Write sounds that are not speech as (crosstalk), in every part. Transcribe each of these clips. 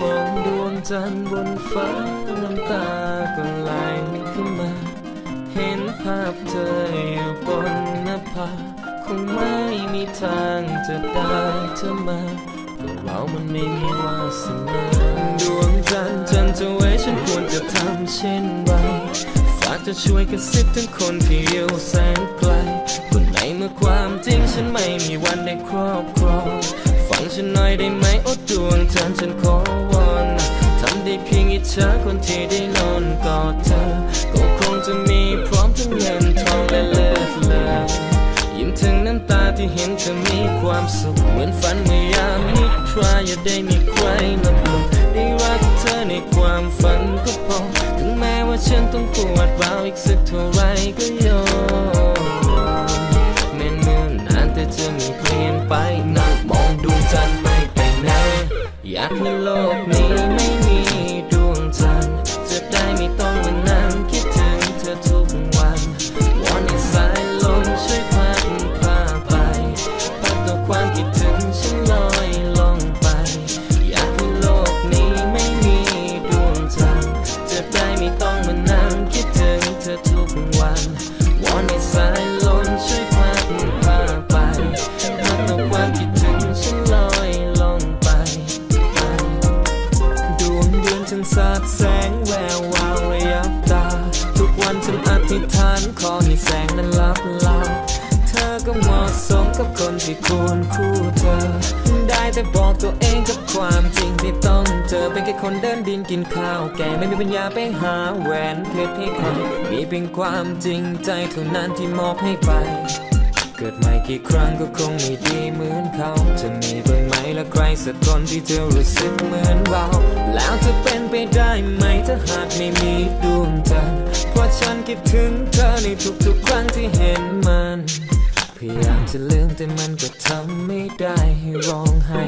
มองดวงจันทร์บนฟ้าน้ำตาก็ไหลขึ้นมา เห็นภาพเธออยู่บนหน้าผาคงไม่มีทางจะได้เธอมาก็เรามันไม่มีวาสนาดวงจันทร์จันทร์จะไว้ฉันควรจะทำเช่นไรฝากจะช่วยกระซิบถึงคนที่อยู่แสนไกลคนไหนเมื่อความจริงฉันไม่มีวันได้ครอบครอง อยได้ไหมโอ้ดวงจันฉันขอวอนทำได้เพียงอิจฉาคนที่ได้นอนกอดเธอ ก็คงจะมีพร้อมทั้งเงินทองและเลิศเลยยิ้มถึงน้ำตาที่เห็นเธอมีความสุข เหมือนฝันเมื่อยามนิทราอย่าได้มีใครมาปลุกได้รักเธอในความฝันก็พอ ถึงแม้ว่าฉันต้องปวดร้าวอีกสักเท่าไรก็ยอม ให้โลกนี้ ได้บอกตัวเองกับความจริงที่ต้องเจอเป็นแค่คนเดินดินกินข้าวแกไม่มีปัญญาไปหาแหวนเพชรให้ใครมีเพียงความจริงใจเท่านั้นที่มอบให้ไป เกิดใหม่กี่ครั้งก็คงไม่ดีเหมือนเขาจะมีบ้างไหมและใครสักคนที่เธอรู้สึกเหมือนเรา แล้วจะเป็นไปได้ไหมถ้าหากไม่มีดวงจันทร์เพราะฉันคิดถึงเธอในทุกๆครั้งที่เห็นมัน พยายามจะลืมแต่มันก็ทำไม่ได้ ให้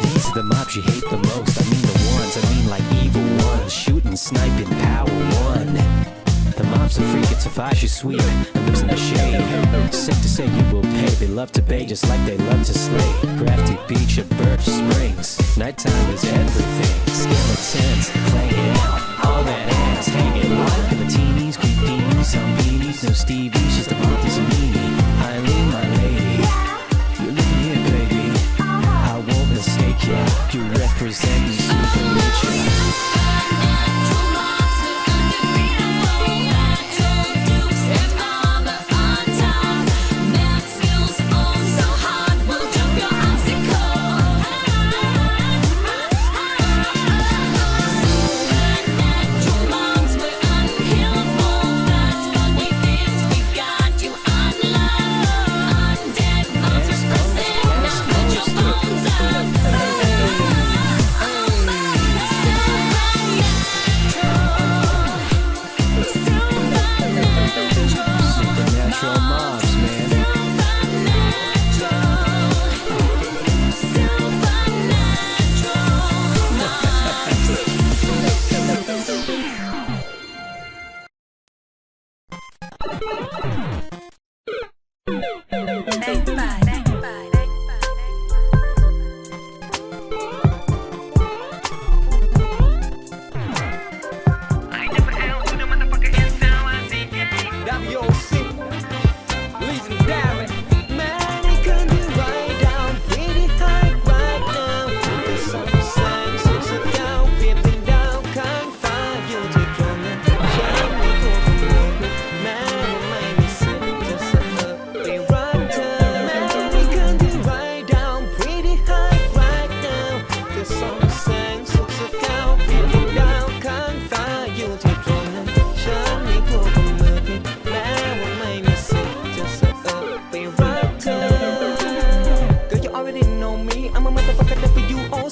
These are the mobs you hate the most. I mean the ones, I mean like evil ones. Shooting, sniping, power one. The mobs are freak, it's a fascia sweet, and lives in the shade. Sick to say you will pay, they love to bait just like they love to slay. Crafty beach at Birch Springs, nighttime is everything. Skeletons, playing out, all that ass hanging out. Martinis, creepies, on beanies, no Stevie's, just a Monty's and meanie. Come (laughs) on!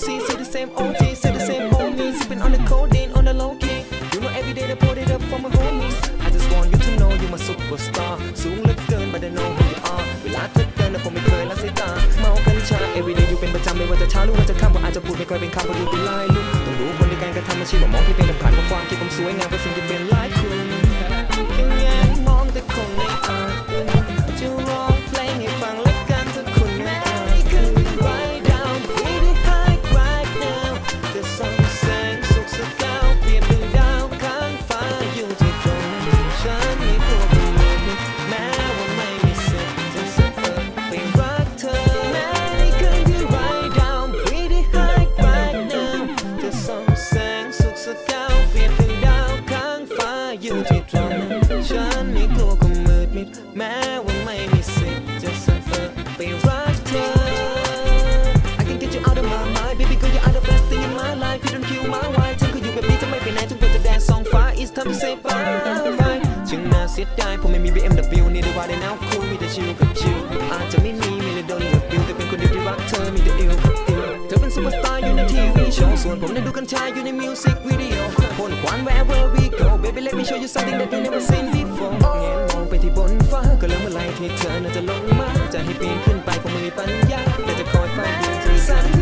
see, see the same old see the same old me. Sipping on the codeine on the low key. You know every day they put it up for my homies. I just want you to know you're my superstar. สูงเหลือเกิน but I know who you are. เวลาเธอเดินแล้วผมไม่เคยละสายตา เมากัญชา every day อยู่เป็นประจำไม่ว่าจะเช้าหรือว่าจะค่ำผมอาจจะพูดไม่ค่อยเป็นคำเพราะดูเป็นลายลุกต้องรู้คนในการกระทำไม่ใช่ว่ามองที่เป็นหลักฐานว่าความคิดผมสวยงามเพราะสิ่ง แม้ว่าไม่มีสิทธิ์จะเสะเอิดไปรักเธอ I can get you out of my mind baby girl you are the best thing in my life you don't kill my wife เธอก็อยู่แบบนี้จะไม่ไปไหนทุกวันจะแดนสองฟ้า it's time to say bye bye จึงน่าเสียดายผมไม่มี BMW นี่ได้ว่าได้ now cool มีแต่ชิลกับชิลอาจจะไม่มีมีเลยโดนกับบิวแต่เป็นคนเดียวที่รักเธอมีแต่อิวกับอิวเธอเป็นซูเปอร์สตาร์อยู่ในทีวีโชว์ส่วนผมนั้นดูกัญชาอยู่ในมิวสิกวิดีโอพ่นควัน wherever we go baby let me show you something that you never seen before ฟ้าก็แล้วเมื่อไรที่เธอน่าจะลงมาจะให้ปีนขึ้นไปผมไม่มีปัญญาแต่จะคอยฟังดูที่สัญ